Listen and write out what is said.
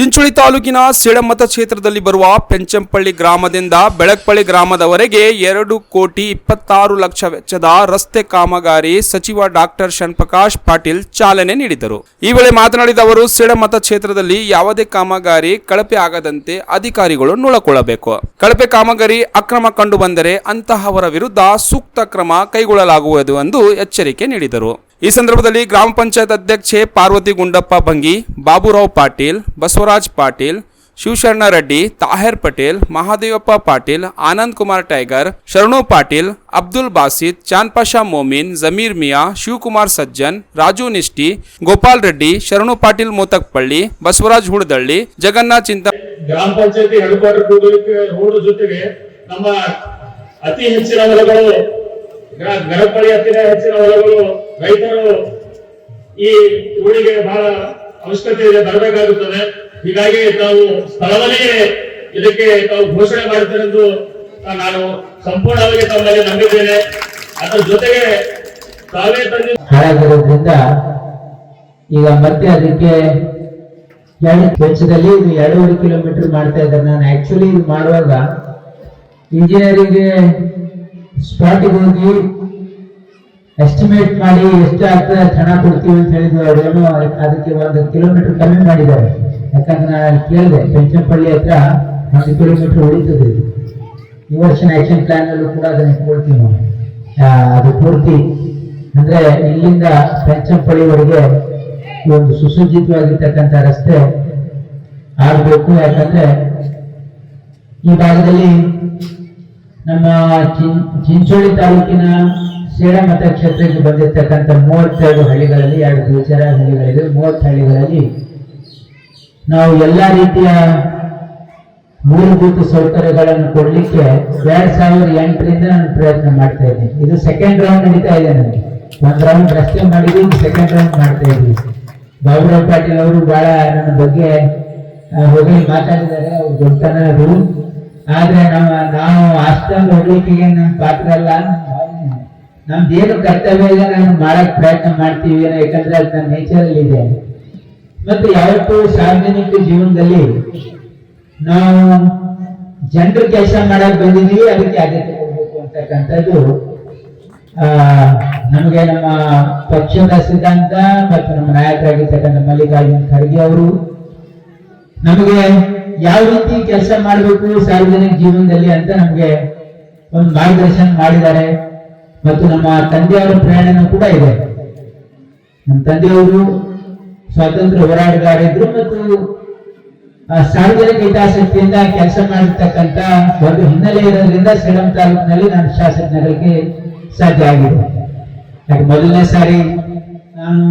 ಚಿಂಚೋಳಿ ತಾಲೂಕಿನ ಸಿಡಮತ ಕ್ಷೇತ್ರದಲ್ಲಿ ಬರುವ ಪೆಂಚಂಪಳ್ಳಿ ಗ್ರಾಮದಿಂದ ಬೆಳಕ್ಪಳ್ಳಿ ಗ್ರಾಮದವರೆಗೆ ಎರಡು ಕೋಟಿ ಇಪ್ಪತ್ತಾರು ಲಕ್ಷ ವೆಚ್ಚದ ರಸ್ತೆ ಕಾಮಗಾರಿ ಸಚಿವ ಡಾಕ್ಟರ್ ಶಣ್ಪ್ರಕಾಶ್ ಪಾಟೀಲ್ ಚಾಲನೆ ನೀಡಿದರು. ಈ ವೇಳೆ ಮಾತನಾಡಿದ ಅವರು ಸಿಡಮತ ಕ್ಷೇತ್ರದಲ್ಲಿ ಯಾವುದೇ ಕಾಮಗಾರಿ ಕಳಪೆ ಆಗದಂತೆ ಅಧಿಕಾರಿಗಳು ನೋಡಿಕೊಳ್ಳಬೇಕು. ಕಳಪೆ ಕಾಮಗಾರಿ ಅಕ್ರಮ ಕಂಡು ಬಂದರೆ ಅಂತಹವರ ವಿರುದ್ಧ ಸೂಕ್ತ ಕ್ರಮ ಕೈಗೊಳ್ಳಲಾಗುವುದು ಎಂದು ಎಚ್ಚರಿಕೆ ನೀಡಿದರು. ಈ ಸಂದರ್ಭದಲ್ಲಿ ಗ್ರಾಮ ಪಂಚಾಯತ್ ಅಧ್ಯಕ್ಷೆ ಪಾರ್ವತಿ ಗುಂಡಪ್ಪ ಭಂಗಿ, ಬಾಬುರಾವ್ ಪಾಟೀಲ್, ಬಸವರಾಜ್ ಪಾಟೀಲ್, ಶಿವಶರಣ ರೆಡ್ಡಿ, ತಾಹೇರ್ ಪಟೇಲ್, ಮಹಾದೇವಪ್ಪ ಪಾಟೀಲ್, ಆನಂದ್ ಕುಮಾರ್ ಟೈಗರ್, ಶರಣು ಪಾಟೀಲ್, ಅಬ್ದುಲ್ ಬಾಸಿತ್ ಚಾಂದ್ ಪಾಷಾ ಮೋಮಿನ್, ಜಮೀರ್ ಮಿಯಾ, ಶಿವಕುಮಾರ್ ಸಜ್ಜನ್, ರಾಜು ನಿಷ್ಠಿ, ಗೋಪಾಲ್ ರೆಡ್ಡಿ, ಶರಣು ಪಾಟೀಲ್ ಮೋತಕ್ಪಳ್ಳಿ, ಬಸವರಾಜ್ ಹುಡದಳ್ಳಿ, ಜಗನ್ನಾಥ್ ಚಿಂತ ಗ್ರಾಮ ಪಂಚಾಯತಿ ಜೊತೆಗೆ ನಮ್ಮ ಅತಿ ಹೆಚ್ಚಿನ ಹೊಲಗಳು ಹೆಚ್ಚಿನ ಹೊಲಗಳು ರೈತರು ಈ ಊರಿಗೆ ಬಹಳ ಅವಶ್ಯಕತೆ ಇದೆ, ಬರಬೇಕಾಗುತ್ತದೆ. ಹೀಗಾಗಿ ತಾವು ಸ್ಥಳದಲ್ಲಿಯೇ ಇದಕ್ಕೆ ತಾವು ಘೋಷಣೆ ಮಾಡುತ್ತೀರೆಂದು ನಾನು ಸಂಪೂರ್ಣವಾಗಿ ತಮ್ಮಲ್ಲಿ ನಂಬಿದ್ದೇನೆ. ಅದರ ಜೊತೆಗೆ ತಾವೇ ತಂದು ಹಾಳಾಗಿರೋದ್ರಿಂದ ಈಗ ಮತ್ತೆ ಅದಕ್ಕೆ ವೆಚ್ಚದಲ್ಲಿ ಇದು ಎರಡೂವರೆ ಕಿಲೋಮೀಟರ್ ಮಾಡ್ತಾ ಇದ್ದಾರೆ. ನಾನು ಆಕ್ಚುಲಿ ಇದು ಮಾಡುವಾಗ ಇಂಜಿನಿಯರಿಂಗ್ ಸ್ಪಾಟಿಗೆ ಹೋಗಿ ಎಸ್ಟಿಮೇಟ್ ಮಾಡಿ ಎಷ್ಟು ಆಗ್ತದೆ ಹಣ ಕೊಡ್ತೀವಿ ಅಂತ ಹೇಳಿದ್ರು ಅವರೇನು ಅದಕ್ಕೆ ಒಂದು ಕಿಲೋಮೀಟರ್ ಕಮ್ಮಿ ಮಾಡಿದ್ದಾರೆ. ಯಾಕಂದ್ರೆ ನಾನು ಕೇಳಿದೆ ಪೆಂಚನಪಳ್ಳಿ ಹತ್ರ ಒಂದು ಕಿಲೋಮೀಟರ್ ಉಳಿತದೆ. ಈ ವರ್ಷ ಆಕ್ಷನ್ ಪ್ಲಾನ್ ಅಲ್ಲೂ ಕೂಡ ಅದನ್ನ ಇಟ್ಕೊಳ್ತೀವಿ ನಾವು ಅದು ಪೂರ್ತಿ. ಅಂದ್ರೆ ಇಲ್ಲಿಂದ ಪೆಂಚಂಪಳ್ಳಿವರೆಗೆ ಈ ಒಂದು ಸುಸಜ್ಜಿತವಾಗಿರ್ತಕ್ಕಂಥ ರಸ್ತೆ ಆಗಬೇಕು. ಯಾಕಂದ್ರೆ ಈ ಭಾಗದಲ್ಲಿ ನಮ್ಮ ಚಿಂಚೋಳಿ ತಾಲೂಕಿನ ಸೇಡ ಮತಕ್ಷೇತ್ರಕ್ಕೆ ಬಂದಿರತಕ್ಕಂಥ ಮೂವತ್ತೆರಡು ಹಳ್ಳಿಗಳಲ್ಲಿ, ಎರಡು ಗೋಚರ ಹಳ್ಳಿಗಳಿವೆ ಮೂವತ್ತು ಹಳ್ಳಿಗಳಲ್ಲಿ ನಾವು ಎಲ್ಲ ರೀತಿಯ ಮೂಲಭೂತ ಸೌಕರ್ಯಗಳನ್ನು ಕೊಡಲಿಕ್ಕೆ ಎರಡ್ ಸಾವಿರದ ಎಂಟರಿಂದ ನಾನು ಪ್ರಯತ್ನ ಮಾಡ್ತಾ ಇದ್ದೀನಿ. ಇದು ಸೆಕೆಂಡ್ ರೌಂಡ್ ನಡೀತಾ ಇದೆ ನನಗೆ ಒಂದು ರೌಂಡ್ ರಸ್ತೆ ಮಾಡಿದ್ವಿ ಸೆಕೆಂಡ್ ರೌಂಡ್ ಮಾಡ್ತಾ ಇದ್ವಿ. ಬಾಬುರಾವ್ ಪಾಟೀಲ್ ಅವರು ಬಹಳ ನನ್ನ ಬಗ್ಗೆ ಹೋಗಿ ಮಾತಾಡಿದ್ದಾರೆ, ಅವ್ರು ರೂಲ್. ಆದ್ರೆ ನಮ್ಮ ನಾವು ಅಷ್ಟೊಂದು ಹೋಗ್ಲಿಕ್ಕೆ ನಮ್ಮ ಪಾತ್ರ ಅಲ್ಲ. ನಮ್ದೇನು ಕರ್ತವ್ಯ ಇಲ್ಲ, ನಾನು ಮಾಡಕ್ ಪ್ರಯತ್ನ ಮಾಡ್ತೀವಿ ಯಾಕಂದ್ರೆ ಅದು ನನ್ನ ನೇಚರ್ ಅಲ್ಲಿ ಇದೆ. ಮತ್ತೆ ಯಾವತ್ತೂ ಸಾರ್ವಜನಿಕ ಜೀವನದಲ್ಲಿ ನಾವು ಜನರು ಕೆಲಸ ಮಾಡಕ್ ಬಂದಿದೀವಿ ಅದಕ್ಕೆ ಆದ್ಯತೆ ಕೊಡ್ಬೇಕು ಅಂತಕ್ಕಂಥದ್ದು, ಆ, ನಮಗೆ ನಮ್ಮ ಪಕ್ಷದ ಸಿದ್ಧಾಂತ ಮತ್ತು ನಮ್ಮ ನಾಯಕರಾಗಿರ್ತಕ್ಕಂಥ ಮಲ್ಲಿಕಾರ್ಜುನ್ ಖರ್ಗೆ ಅವರು, ನಮಗೆ ಯಾವ ರೀತಿ ಕೆಲಸ ಮಾಡಬೇಕು ಸಾರ್ವಜನಿಕ ಜೀವನದಲ್ಲಿ ಅಂತ ನಮಗೆ ಒಂದು ಮಾರ್ಗದರ್ಶನ ಮಾಡಿದ್ದಾರೆ. ಮತ್ತು ನಮ್ಮ ತಂದೆಯವರ ಪ್ರೇರಣೆ ಕೂಡ ಇದೆ. ನಮ್ಮ ತಂದೆಯವರು ಸ್ವಾತಂತ್ರ್ಯ ಹೋರಾಟಗಾರಿದ್ರು ಮತ್ತು ಆ, ಸಾರ್ವಜನಿಕ ಹಿತಾಸಕ್ತಿಯಿಂದ ಕೆಲಸ ಮಾಡಿರ್ತಕ್ಕಂಥ ಒಂದು ಹಿನ್ನೆಲೆ ಇರೋದ್ರಿಂದ ಸೇಡಂ ತಾಲೂಕಿನಲ್ಲಿ ನಾನು ಶಾಸಕನಾಗಲಿಕ್ಕೆ ಸಾಧ್ಯ ಆಗಿದೆ. ಮೊದಲನೇ ಸಾರಿ ನಾನು